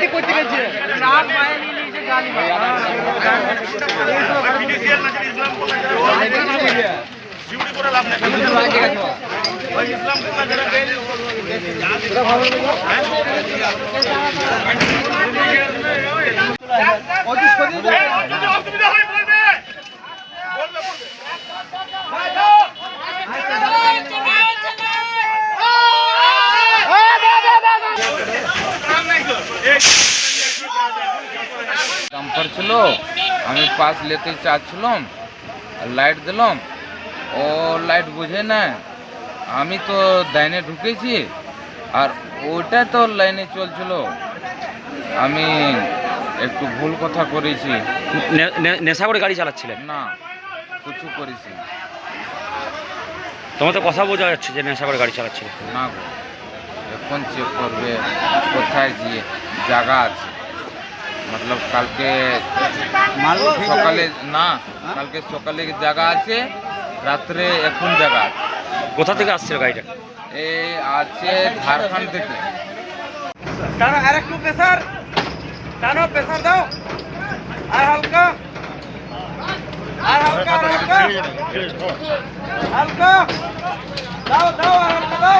ঠিক করতে গেছে অসুবিধা ডাম্পার ছিল আমি পাস লেতে চাচ্ছিলাম লাইট দিলাম ও লাইট বুঝে না আমি তো দাইনে ঢুকেছি আর ওটা তো লাইনে চলছিল। আমি একটু ভুল কথা করেছি। নেশা করে গাড়ি চালাচ্ছিলেন? না কিছু করেছি। তোমার তো কথা বোঝা যাচ্ছে যে নেশা করে গাড়ি চালাচ্ছিলে না এখন চেক করবে কোথায় গিয়ে জায়গা আছে। মতলব কালকে সকালে না কালকে সকালে জায়গা আছে রাত্রে এখন জায়গা আছে কোথা থেকে আসছে গাড়িটা? এ আছে ঝাড়খণ্ড থেকে। টানো আর একটু প্রেসার টানো প্রেসার দাও। আর হালকা। আর হালকা আর হালকা। হালকা। দাও দাও আর হালকা দাও।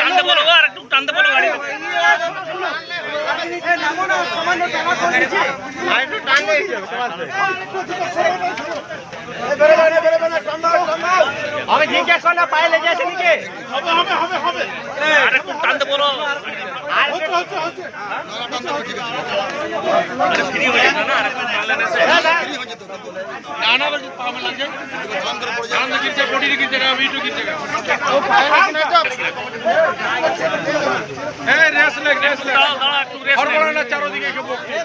টানতে বলো আর একটু টানতে বলো গাড়ি এ, নামো না সামান্য টানা করে দিচ্ছি আমি জিজ্ঞেস করলে পায়ে লেগে আছে নাকি হবে হবে হবে হবে আর টানতে বলো হচ্ছে হচ্ছে হচ্ছে ফ্রি হয়ে যেত না আর একটু টানলে নেশে দাঁড়াও না চারোদিকে কে বকছে।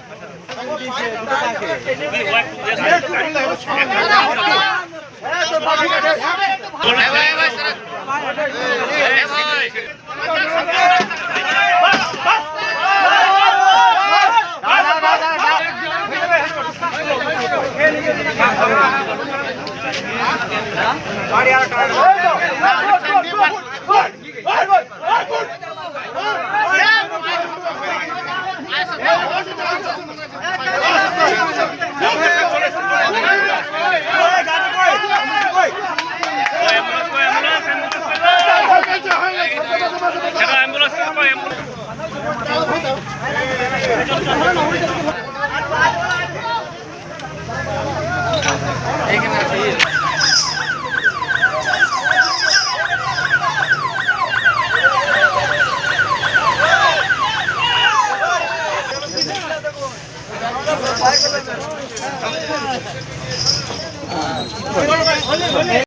অ্যাম্বুলেন্স কই অ্যাম্বুলেন্স অ্যাম্বুলেন্স কই অ্যাম্বুলেন্স আহ